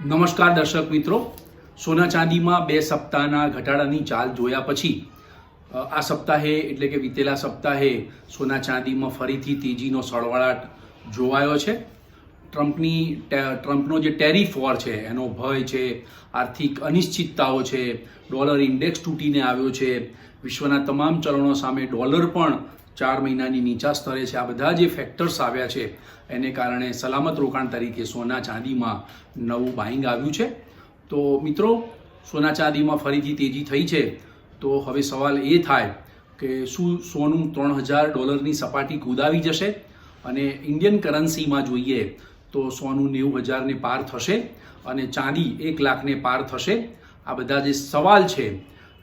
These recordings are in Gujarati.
નમસ્કાર દર્શક મિત્રો. સોના ચાંદીમાં બે સપ્તાહના ઘટાડાની ચાલ જોયા પછી આ સપ્તાહે એટલે કે વીતેલા સપ્તાહે સોના ચાંદીમાં ફરીથી તેજીનો સળવળાટ જોવાયો છે. ટ્રમ્પની ટ્રમ્પનો જે ટેરિફ વોર છે, એનો ભય છે, આર્થિક અનિશ્ચિતતાઓ છે, ડોલર ઇન્ડેક્સ તૂટીને આવ્યો છે, વિશ્વના તમામ ચલણો સામે ડોલર પણ ચાર મહિનાની નીચા સ્તરે છે. આ બધા જે ફેક્ટર્સ આવ્યા છે, એને કારણે સલામત રોકાણ તરીકે સોના ચાંદીમાં નવું બાઇંગ આવ્યું છે. તો મિત્રો, સોના ચાંદીમાં ફરીથી તેજી થઈ છે. તો હવે સવાલ એ થાય કે શું સોનું ત્રણ હજાર ડોલરની સપાટી કૂદાવી જશે? અને ઇન્ડિયન કરન્સીમાં જોઈએ તો સોનું નેવું હજારને પાર થશે અને ચાંદી એક લાખને પાર થશે. આ બધા જે સવાલ છે,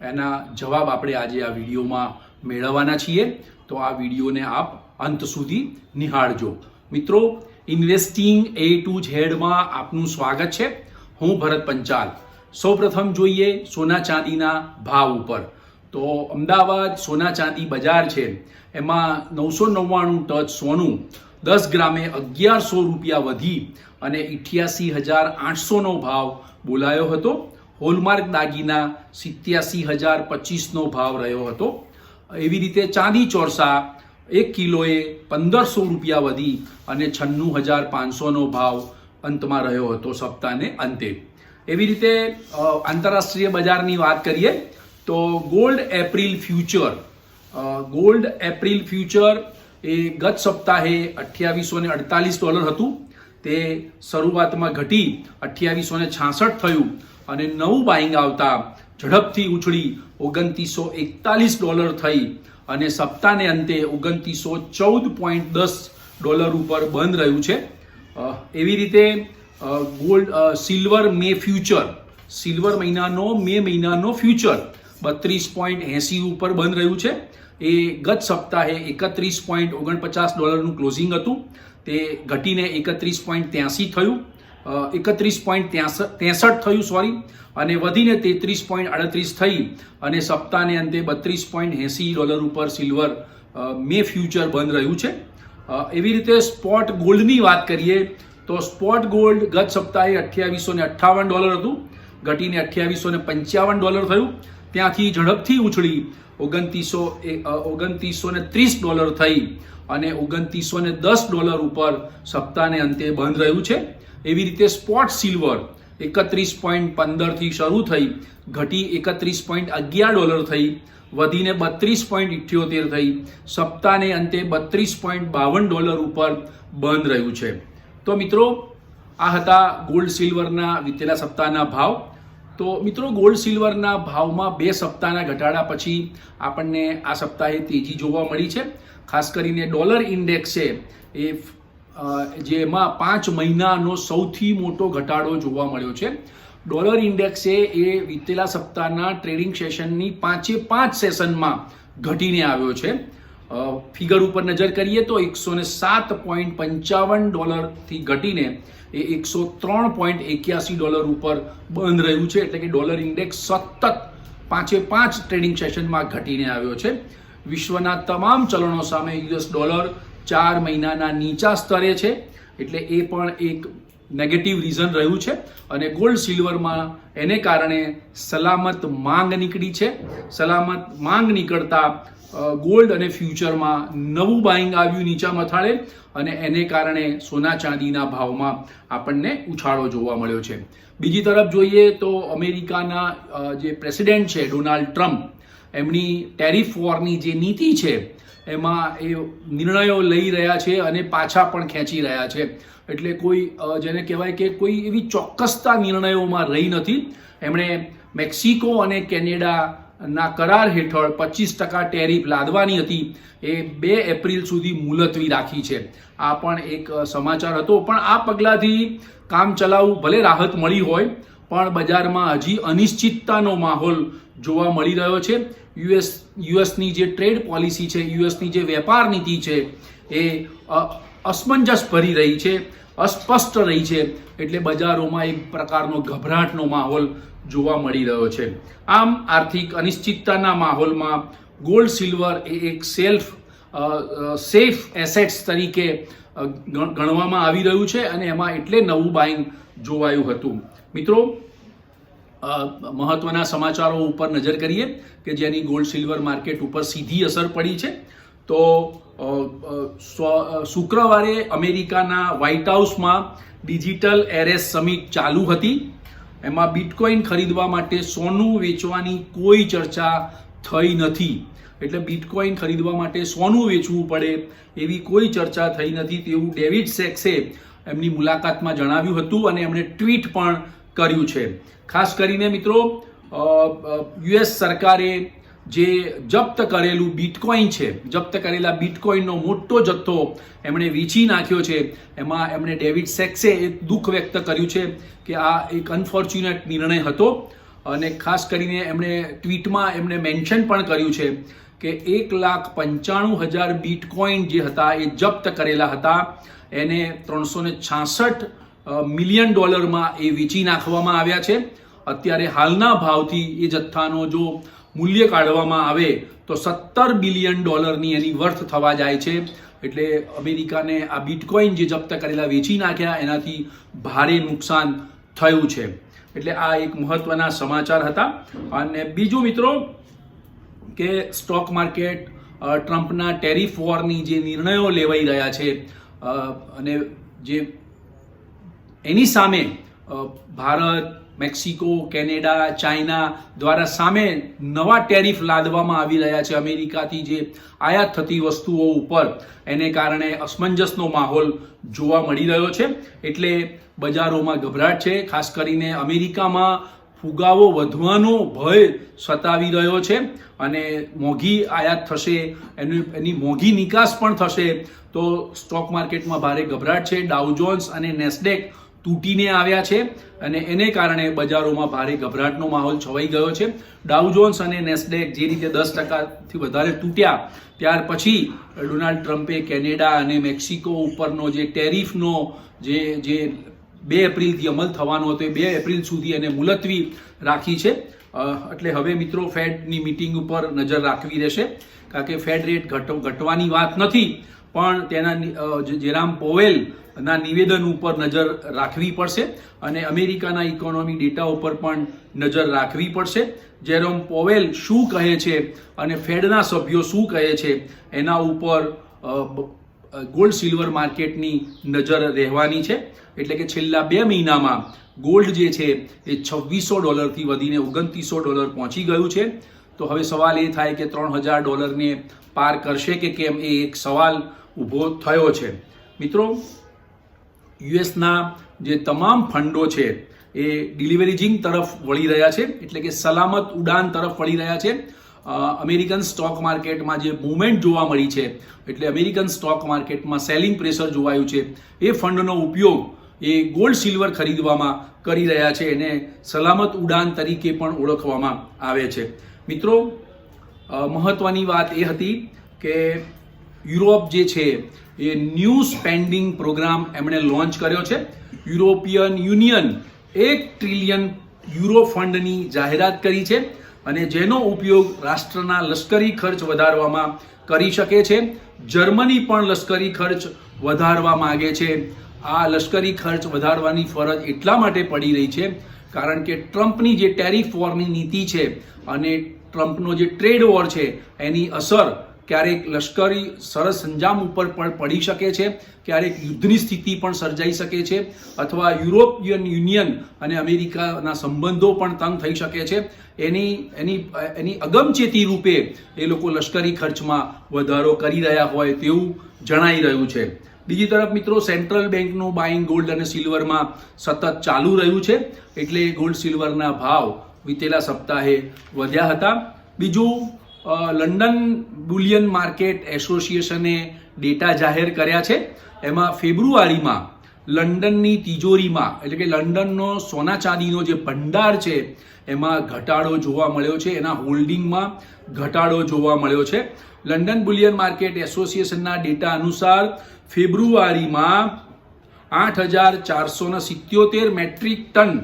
એના જવાબ આપણે આજે આ વિડીયોમાં મેળવવાના છીએ. તો આ વિડીયોને આપ અંત સુધી નિહાળજો. મિત્રો ઇન્વેસ્ટિંગ એ ટુ ઝેડમાં આપનું સ્વાગત છે. હું ભરત પંચાલ. સૌપ્રથમ જોઈએ સોના ચાંદીના ભાવ ઉપર. તો અમદાવાદ સોના ચાંદી બજાર છે. એમાં નવસો નવ્વાણું ટચ સોનું, દસ ગ્રામે અગિયારસો રૂપિયા વધી અને ઇઠ્યાસી હજાર આઠસોનો ભાવ બોલાયો હતો. હોલમાર્ક દાગીના સિત્યાસી હજાર પચીસનો ભાવ રહ્યો હતો. એવી રીતે ચાંદી ચોરસા એક કિલોએ પંદરસો રૂપિયા વધી અને છન્નું હજાર પાંચસોનો ભાવ અંતમાં રહ્યો હતો સપ્તાહને અંતે. એવી રીતે આંતરરાષ્ટ્રીય બજારની વાત કરીએ, તો gold April future gold April future એ ગત સપ્તાહે અઠ્યાવીસો ને અડતાલીસ ડોલર હતું. તે શરૂઆતમાં ઘટી અઠ્યાવીસો ને છાસઠ થયું અને નવું બાઇંગ આવતા ઝડપથી ઉછળી ઓગણત્રીસો એકતાલીસ ડોલર થઈ અને સપ્તાહને અંતે ઓગણત્રીસો ચૌદ પોઈન્ટ દસ ડોલર ઉપર બંધ રહ્યું છે. એવી રીતે gold silver May future silver મહિનાનો, મે મહિનાનો ફ્યુચર બત્રીસ પોઈન્ટ એંસી ઉપર બંધ રહ્યું છે. એ ગત સપ્તાહે એકત્રીસ પોઈન્ટ ઓગણપચાસ ડોલરનું ક્લોઝિંગ હતું. તે ઘટીને એકત્રીસ પોઈન્ટ ત્યાંસી થયું. એકત્રીસ પોઈન્ટ ત્રેસઠ થયું, સોરી, અને વધીને તેત્રીસ પોઈન્ટ અડત્રીસ થઈ અને સપ્તાહને અંતે બત્રીસ પોઈન્ટ એંસી ડોલર ઉપર સિલ્વર મે ફ્યુચર બંધ રહ્યું છે. એવી રીતે સ્પોટ ગોલ્ડની વાત કરીએ, તો સ્પોટ ગોલ્ડ ગત સપ્તાહે અઠ્યાવીસો ને અઠ્ઠાવન ડોલર હતું, ઘટીને અઠ્યાવીસો ને પંચાવન ડોલર થયું, ત્યાંથી ઝડપથી ઉછળી ઓગણત્રીસો ઓગણત્રીસો ને ત્રીસ ડોલર થઈ અને ઓગણત્રીસો ને દસ ડોલર ઉપર સપ્તાહને અંતે બંધ રહ્યું છે. એવી રીતે સ્પોટ સિલ્વર એકત્રીસ પોઈન્ટ પંદરથી શરૂ થઈ, ઘટી એકત્રીસ પોઈન્ટ અગિયાર ડોલર થઈ, વધીને બત્રીસ પોઈન્ટ ઇઠ્યોતેર થઈ, સપ્તાહને અંતે બત્રીસ પોઈન્ટ બાવન ડોલર ઉપર બંધ રહ્યું છે. તો મિત્રો, આ હતા ગોલ્ડ સિલ્વરના વિતેલા સપ્તાહના ભાવ. તો મિત્રો, ગોલ્ડ સિલ્વરના ભાવમાં બે સપ્તાહના ઘટાડા પછી આપણને આ સપ્તાહે તેજી જોવા મળી છે. ખાસ કરીને ડોલર ઇન્ડેક્સ એ જેમાં પાંચ મહિનાનો સૌથી મોટો ઘટાડો જોવા મળ્યો છે. ડોલર ઇન્ડેક્સે એ વિતેલા સપ્તાહના ટ્રેડિંગ સેશનની પાંચે પાંચ સેશનમાં ઘટીને આવ્યો છે. ફિગર ઉપર નજર કરીએ તો એકસો ને સાત પોઈન્ટ પંચાવન ડોલરથી ઘટીને એ એકસો ત્રણ પોઈન્ટ એક્યાસી ડોલર ઉપર બંધ રહ્યું છે. એટલે કે ડોલર ઇન્ડેક્સ સતત પાંચે પાંચ ટ્રેડિંગ સેશનમાં ઘટીને આવ્યો છે. વિશ્વના તમામ ચલણો સામે યુએસ ડોલર ચાર મહિનાના નીચા સ્તરે છે. એટલે એ પણ એક નેગેટિવ રીઝન રહ્યું છે. અને ગોલ્ડ સિલ્વરમાં એને કારણે સલામત માંગ નીકળી છે. સલામત માંગ નીકળતા ગોલ્ડ અને ફ્યુચરમાં નવું બાઇંગ આવ્યું નીચા મથાળે. અને એને કારણે સોના ચાંદીના ભાવમાં આપણને ઉછાળો જોવા મળ્યો છે. બીજી તરફ જોઈએ તો અમેરિકાના જે પ્રેસિડેન્ટ છે, ડોનાલ્ડ ટ્રમ્પ, એમની ટેરિફ વોરની જે નીતિ છે એમાં એ નિર્ણયો લઈ રહ્યા છે અને પાછા પણ ખેંચી રહ્યા છે. એટલે કોઈ જેને કહેવાય કે કોઈ એવી ચોક્કસતા નિર્ણયોમાં રહી નથી. એમણે મેક્સિકો અને કેનેડાના કરાર હેઠળ પચીસ ટકા ટેરિફ લાદવાની હતી. એ બે એપ્રિલ સુધી મુલતવી રાખી છે. આ પણ એક સમાચાર હતો. પણ આ પગલાંથી કામ ચલાવવું ભલે રાહત મળી હોય પણ બજારમાં હજી અનિશ્ચિતતાનો માહોલ જોવા મળી રહ્યો છે. યુએસ, યુએસની જે ટ્રેડ પોલિસી છે, યુએસની જે વેપાર નીતિ છે, એ અસમંજસ ભરી રહી છે, અસ્પષ્ટ રહી છે, એટલે બજારોમાં એક પ્રકારનો ગભરાટનો માહોલ જોવા મળી રહ્યો છે. આમ, આર્થિક અનિશ્ચિતતાના માહોલમાં ગોલ્ડ, સિલ્વર એ એક સેલ્ફ સેફ એસેટ્સ તરીકે ગણવામાં આવી રહ્યું છે અને એમાં એટલે નવું બાઇંગ જોવાયું હતું. મિત્રો મહત્વના સમાચારો ઉપર નજર કરીએ કે જેની ગોલ્ડ સિલ્વર માર્કેટ ઉપર સીધી અસર પડી છે. તો શુક્રવારે અમેરિકાના વ્હાઇટ હાઉસમાં ડિજિટલ એરેસ સમિટ ચાલુ હતી. એમાં બિટકોઇન ખરીદવા માટે સોનું વેચવાની કોઈ ચર્ચા થઈ નથી. એટલે બિટકોઇન ખરીદવા માટે સોનું વેચવું પડે એવી કોઈ ચર્ચા થઈ નથી તેવું ડેવિડ સેક્સે એમની મુલાકાતમાં જણાવ્યું હતું અને એમણે ટ્વીટ પણ કર્યું છે. ખાસ કરીને મિત્રો યુએસ સરકારે જે જપ્ત કરેલું બિટકોઇન છે, જપ્ત કરેલા બિટકોઇનનો મોટો જથ્થો એમણે વેચી નાખ્યો છે. એમાં એમણે ડેવિડ સેક્સે એક દુઃખ વ્યક્ત કર્યું છે કે આ એક અનફોર્ચ્યુનેટ નિર્ણય હતો અને ખાસ કરીને એમણે ટ્વીટમાં એમણે મેન્શન પણ કર્યું છે. કે એક લાખ પંચાણું હજાર બિટકોઇન જે હતા એ જપ્ત કરેલા હતા. એને ત્રણસો ને છાસઠ મિલિયન ડોલરમાં એ વેચી નાખવામાં આવ્યા છે. અત્યારે હાલના ભાવથી એ જથ્થાનો જો મૂલ્ય કાઢવામાં આવે તો સત્તર બિલિયન ડોલરની એની વર્થ થવા જાય છે. એટલે અમેરિકાને આ બિટકોઇન જે જપ્ત કરેલા વેચી નાખ્યા, એનાથી ભારે નુકસાન થયું છે. એટલે આ એક મહત્વના સમાચાર હતા. અને બીજું મિત્રો કે સ્ટોક માર્કેટ ટ્રમ્પના ટેરિફ વોરની જે નિર્ણયો લેવાઈ રહ્યા છે અને જે એની સામે ભારત, મેક્સિકો, કેનેડા, ચાઇના દ્વારા સામે નવા ટેરિફ લાદવામાં આવી રહ્યા છે. અમેરિકાથી જે આયાત થતી વસ્તુઓ ઉપર એને કારણે અસમંજસનો માહોલ જોવા મળી રહ્યો છે. એટલે બજારોમાં ગભરાટ છે. ખાસ કરીને અમેરિકામાં ફુગાવો વધવાનો ભય સતાવી રહ્યો છે અને મોંઘી આયાત થશે, એની એની મોંઘી નિકાસ પણ થશે, તો સ્ટોક માર્કેટમાં ભારે ગભરાટ છે. ડાઉજોન્સ અને નેસ્ડેક તૂટીને આવ્યા છે અને એને કારણે બજારોમાં ભારે ગભરાટનો માહોલ છવાઈ ગયો છે. ડાઉજોન્સ અને નેસ્ડેક જે રીતે દસ ટકાથી વધારે તૂટ્યા, ત્યાર પછી ડોનાલ્ડ ટ્રમ્પે કેનેડા અને મેક્સિકો ઉપરનો જે ટેરિફનો જે જે બે એપ્રિલથી અમલ થવાનો હતો. એ બે એપ્રિલ સુધી એને મુલતવી રાખી છે. એટલે હવે મિત્રો ફેડની મિટિંગ ઉપર નજર રાખવી રહેશે. કારણ કે ફેડ રેટ ઘટ, ઘટવાની વાત નથી, પણ તેના જેરામ પોવેલ ના નિવેદન ઉપર નજર રાખવી પડશે અને અમેરિકાના ઇકોનોમી ડેટા ઉપર પણ નજર રાખવી પડશે. જેરોમ પોવેલ શું કહે છે અને ફેડના સભ્યો શું કહે છે એના ઉપર ગોલ્ડ સિલ્વર માર્કેટની નજર રહેવાની છે. એટલે કે છેલ્લા બે મહિનામાં ગોલ્ડ જે છે એ છવ્વીસો ડોલરથી વધીને ઓગણત્રીસો ડોલર પહોંચી ગયું છે. તો હવે સવાલ એ થાય કે ત્રણ હજાર ડોલરને પાર કરશે કે કેમ એ એક સવાલ ઊભો થયો છે. મિત્રો, યુએસના જે તમામ ફંડો છે એ ડિલિવરીજિંગ તરફ વળી રહ્યા છે. એટલે કે સલામત ઉડાન તરફ વળી રહ્યા છે. અમેરિકન સ્ટોક માર્કેટમાં જે મુવમેન્ટ જોવા મળી છે, એટલે અમેરિકન સ્ટોક માર્કેટમાં સેલિંગ પ્રેશર જોવાયું છે. એ ફંડનો ઉપયોગ એ ગોલ્ડ સિલ્વર ખરીદવામાં કરી રહ્યા છે, એને સલામત ઉડાન તરીકે પણ ઓળખવામાં આવે છે. મિત્રો મહત્વની વાત એ હતી કે યુરોપ જે છે, એ ન્યૂ સ્પેન્ડિંગ પ્રોગ્રામ એમણે લોન્ચ કર્યો છે. યુરોપિયન યુનિયન એક ટ્રિલિયન યુરો ફંડની જાહેરાત કરી છે. અને જેનો ઉપયોગ રાષ્ટ્રના લશ્કરી ખર્ચ વધારવામાં કરી શકે છે, જર્મની પણ લશ્કરી ખર્ચ વધારવા માગે છે. આ લશ્કરી ખર્ચ વધારવાની ફરજ એટલા માટે પડી રહી છે, કારણ કે ટ્રમ્પની જે ટેરિફ વોરની નીતિ છે અને ટ્રમ્પનો જે ટ્રેડ વોર છે, એની અસર ક્યારેક લશ્કરી સરસંજામ ઉપર પણ પડી શકે છે, ક્યારેક યુદ્ધની સ્થિતિ પણ સર્જાઈ શકે છે, અથવા યુરોપિયન યુનિયન અને અમેરિકાના સંબંધો પણ તંગ થઈ શકે છે. એની એની એની અગમચેતી રૂપે એ લોકો લશ્કરી ખર્ચમાં વધારો કરી રહ્યા હોય તેવું જણાઈ રહ્યું છે. બીજી તરફ મિત્રો, સેન્ટ્રલ બેંકનું બાઇંગ ગોલ્ડ અને સિલ્વરમાં સતત ચાલુ રહ્યું છે, એટલે ગોલ્ડ સિલ્વરના ભાવ વિતેલા સપ્તાહે વધ્યા હતા. બીજું લંડન બુલિયન માર્કેટ એસોસિએશને ડેટા જાહેર કર્યા છે. એમાં ફેબ્રુઆરીમાં લંડનની તિજોરીમાં, એટલે કે લંડનનો સોના ચાંદીનો જે ભંડાર છે, એમાં ઘટાડો જોવા મળ્યો છે. એના હોલ્ડિંગમાં ઘટાડો જોવા મળ્યો છે. લંડન બુલિયન માર્કેટ એસોસિએશનના ડેટા અનુસાર ફેબ્રુઆરીમાં આઠ હજાર ચારસો સિત્યોતેર મેટ્રિક ટન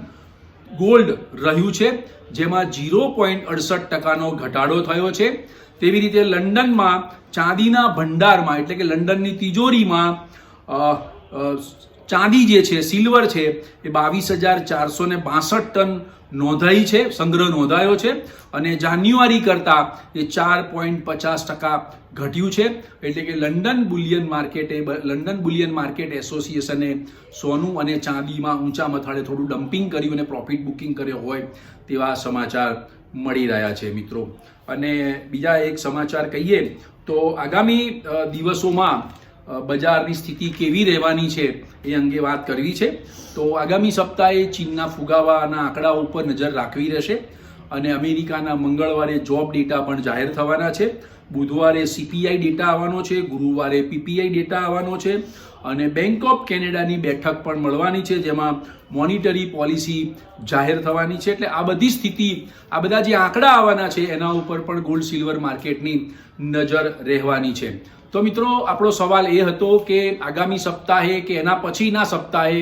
ગોલ્ડ રહ્યું છે, જેમાં ઝીરો પોઈન્ટ અડસઠ ટકાનો ઘટાડો થયો છે. તેવી રીતે લંડનમાં ચાંદીના ભંડારમાં, એટલે કે લંડનની તિજોરીમાં ચાંદી જે છે, સિલ્વર છે, એ બાવીસ હજાર ચારસો ને બાસઠ ટન નોંધાઈ છે, સંગ્રહ નોંધાયો છે અને જાન્યુઆરી કરતાં એ ચાર પોઈન્ટ પચાસ ટકા ઘટ્યું છે. એટલે કે લંડન બુલિયન માર્કેટે લંડન બુલિયન માર્કેટ એસોસિએશને સોનું અને ચાંદીમાં ઊંચા મથાળે થોડું ડમ્પિંગ કર્યું અને પ્રોફિટ બુકિંગ કર્યો હોય તેવા સમાચાર મળી રહ્યા છે મિત્રો. અને બીજા એક સમાચાર કહીએ તો આગામી દિવસોમાં બજારની સ્થિતિ કેવી રહેવાની છે એ અંગે વાત કરવી છે. તો આગામી સપ્તાહે ચીનના ફુગાવાના આંકડા ઉપર નજર રાખવી રહેશે અને અમેરિકાના મંગળવારે જોબ ડેટા પણ જાહેર થવાના છે. બુધવારે સીપીઆઈ ડેટા આવવાનો છે, ગુરુવારે પીપીઆઈ ડેટા આવવાનો છે અને બેંક ઓફ કેનેડાની બેઠક પણ મળવાની છે, જેમાં મોનિટરી પોલિસી જાહેર થવાની છે. એટલે આ બધી સ્થિતિ, આ બધા જે આંકડા આવવાના છે, એના ઉપર પણ ગોલ્ડ સિલ્વર માર્કેટની નજર રહેવાની છે. તો મિત્રો, આપણો સવાલ એ હતો કે આગામી સપ્તાહે કે એના પછીના સપ્તાહે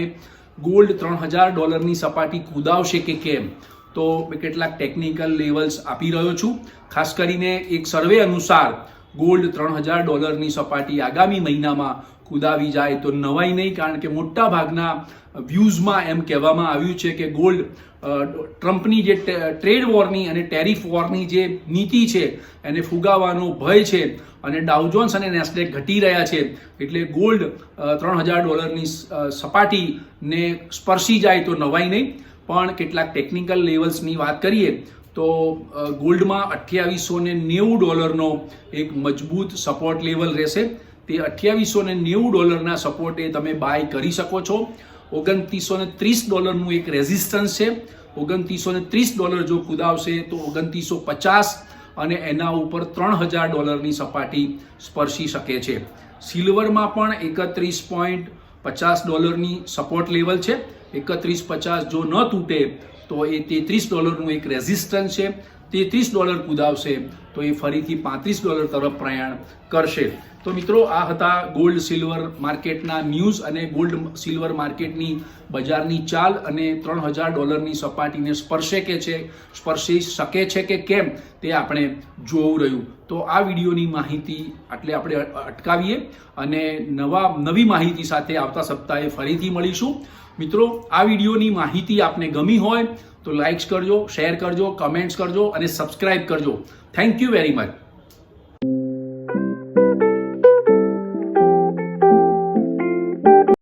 ગોલ્ડ ત્રણ હજાર ડોલરની સપાટી કૂદાવશે કે કેમ? તો મેં કેટલાક ટેકનિકલ લેવલ્સ આપી રહ્યો છું. ખાસ કરીને એક સર્વે અનુસાર ગોલ્ડ ત્રણ હજાર ડોલરની સપાટી આગામી મહિનામાં કુદાવી જાય તો નવાઈ નહીં, કારણ કે મોટા ભાગના વ્યૂઝમાં એમ કહેવામાં આવ્યું છે કે ગોલ્ડ ટ્રમ્પની જે ટ્રેડ વોરની અને ટેરિફ વોરની જે નીતિ છે, એને ફુગાવાનો ભય છે અને ડાઉજોન્સ અને નેસ્ડેક ઘટી રહ્યા છે, એટલે ગોલ્ડ ત્રણ હજાર ડોલરની સપાટીને સ્પર્શી જાય તો નવાઈ નહીં. પણ કેટલાક ટેકનિકલ લેવલ્સની વાત કરીએ તો ગોલ્ડમાં અઠ્યાવીસો ને નેવું ડોલરનો એક મજબૂત સપોર્ટ લેવલ રહેશે. તે અઠ્યાવીસો ને નેવું ડોલરના સપોર્ટે તમે બાય કરી શકો છો. ઓગણત્રીસો ને ત્રીસ ડોલરનું એક રેઝિસ્ટન્સ છે. ઓગણત્રીસો ને ત્રીસ ડોલર જો કુદાવશે તો ઓગણત્રીસો પચાસ અને એના ઉપર ત્રણ હજાર ડોલરની સપાટી સ્પર્શી શકે છે. સિલ્વરમાં પણ એકત્રીસ પોઈન્ટ પચાસ ડોલરની સપોર્ટ લેવલ છે. એકત્રીસ પચાસ જો ન તૂટે તો એ તેત્રીસ ડોલરનું એક રેઝિસ્ટન્સ છે. તેત્રીસ ડોલર કુદાવશે તો એ ફરીથી પાંત્રીસ ડોલર તરફ પ્રયાણ કરશે. તો મિત્રો, આ હતા ગોલ્ડ સિલ્વર માર્કેટના ન્યૂઝ અને ગોલ્ડ સિલ્વર માર્કેટની બજારની ચાલ અને ત્રણ હજાર ડોલરની સપાટીને સ્પર્શે કે છે, સ્પર્શી શકે છે કે કેમ તે આપણે જોવું રહ્યું. તો આ વિડીયોની માહિતી આટલે આપણે અટકાવીએ અને નવા, નવી માહિતી સાથે આવતા સપ્તાહે ફરીથી મળીશું. મિત્રો, આ વિડીયોની માહિતી આપને ગમી હોય તો લાઇક્સ કરજો શેર કરજો કમેન્ટ્સ કરજો અને સબસ્ક્રાઇબ કરજો. Thank you very much